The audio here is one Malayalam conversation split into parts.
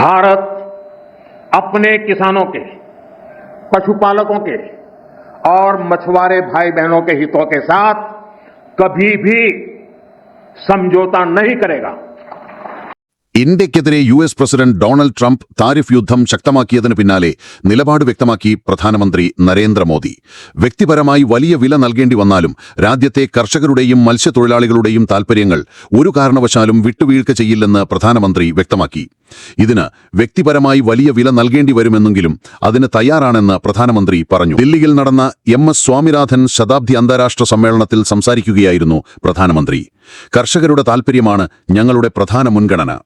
भारत अपने किसानों के, पशुपालकों के और मछुआरे भाई बहनों के हितों के साथ कभी भी समझौता नहीं करेगा। ഇന്ത്യക്കെതിരെ U S president Donald Trump tariff യുദ്ധം ശക്തമാക്കിയതിനു പിന്നാലെ നിലപാട് വ്യക്തമാക്കി പ്രധാനമന്ത്രി നരേന്ദ്രമോദി. വ്യക്തിപരമായി വലിയ വില നൽകേണ്ടി വന്നാലും രാജ്യത്തെ കർഷകരുടെയും മത്സ്യത്തൊഴിലാളികളുടെയും താൽപര്യങ്ങൾ ഒരു കാരണവശാലും വിട്ടുവീഴ്ച ചെയ്യില്ലെന്ന് പ്രധാനമന്ത്രി വ്യക്തമാക്കി. ഇതിന് വ്യക്തിപരമായി വലിയ വില നൽകേണ്ടി വരുമെന്നെങ്കിലും അതിന് തയ്യാറാണെന്ന് പ്രധാനമന്ത്രി പറഞ്ഞു. ദില്ലിയിൽ നടന്ന എം എസ് സ്വാമിനാഥൻ ശതാബ്ദി അന്താരാഷ്ട്ര സമ്മേളനത്തിൽ സംസാരിക്കുകയായിരുന്നു പ്രധാനമന്ത്രി. കർഷകരുടെ താൽപ്പര്യമാണ് ഞങ്ങളുടെ പ്രധാന മുൻഗണന.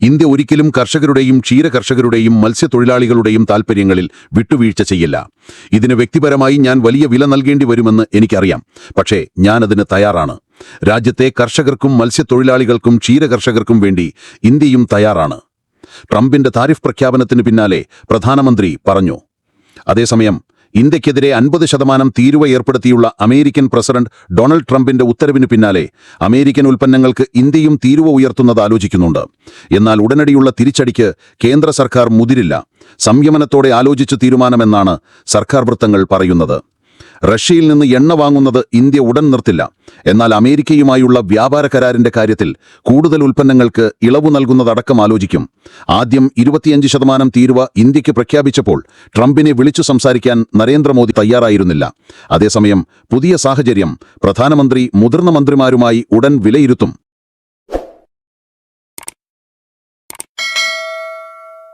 ഇന്ത്യ ഒരിക്കലും കർഷകരുടെയും ക്ഷീരകർഷകരുടെയും മത്സ്യത്തൊഴിലാളികളുടെയും താൽപര്യങ്ങളിൽ വിട്ടുവീഴ്ച ചെയ്യില്ല. ഇതിന് വ്യക്തിപരമായി ഞാൻ വലിയ വില നൽകേണ്ടി വരുമെന്ന് എനിക്കറിയാം. പക്ഷേ ഞാനതിന് തയ്യാറാണ്. രാജ്യത്തെ കർഷകർക്കും മത്സ്യത്തൊഴിലാളികൾക്കും ക്ഷീരകർഷകർക്കും വേണ്ടി ഇന്ത്യയും തയ്യാറാണ്. ട്രംപിന്റെ താരിഫ് പ്രഖ്യാപനത്തിന് പിന്നാലെ പ്രധാനമന്ത്രി പറഞ്ഞു. അതേസമയം ഇന്ത്യക്കെതിരെ അൻപത് ശതമാനം തീരുവ ഏർപ്പെടുത്തിയുള്ള അമേരിക്കൻ പ്രസിഡന്റ് ഡൊണാൾഡ് ട്രംപിന്റെ ഉത്തരവിനു പിന്നാലെ അമേരിക്കൻ ഉൽപ്പന്നങ്ങൾക്ക് ഇന്ത്യയും തീരുവ ഉയർത്തുന്നത് ആലോചിക്കുന്നുണ്ട്. എന്നാൽ ഉടനടിയുള്ള തിരിച്ചടിക്ക് കേന്ദ്ര സർക്കാർ മുതിരില്ല. സംയമനത്തോടെ ആലോചിച്ച് തീരുമാനമെന്നാണ് സർക്കാർ വൃത്തങ്ങൾ പറയുന്നത്. റഷ്യയിൽ നിന്ന് എണ്ണ വാങ്ങുന്നത് ഇന്ത്യ ഉടൻ നിർത്തില്ല. എന്നാൽ അമേരിക്കയുമായുള്ള വ്യാപാര കരാറിന്റെ കാര്യത്തിൽ കൂടുതൽ ഉൽപ്പന്നങ്ങൾക്ക് ഇളവ് നൽകുന്നതടക്കം ആലോചിക്കും. ആദ്യം ഇരുപത്തിയഞ്ച് ശതമാനം തീരുവ ഇന്ത്യയ്ക്ക് പ്രഖ്യാപിച്ചപ്പോൾ ട്രംപിനെ വിളിച്ചു സംസാരിക്കാൻ നരേന്ദ്രമോദി തയ്യാറായിരുന്നില്ല. അതേസമയം പുതിയ സാഹചര്യം പ്രധാനമന്ത്രി മുതിർന്ന മന്ത്രിമാരുമായി ഉടൻ വിലയിരുത്തും.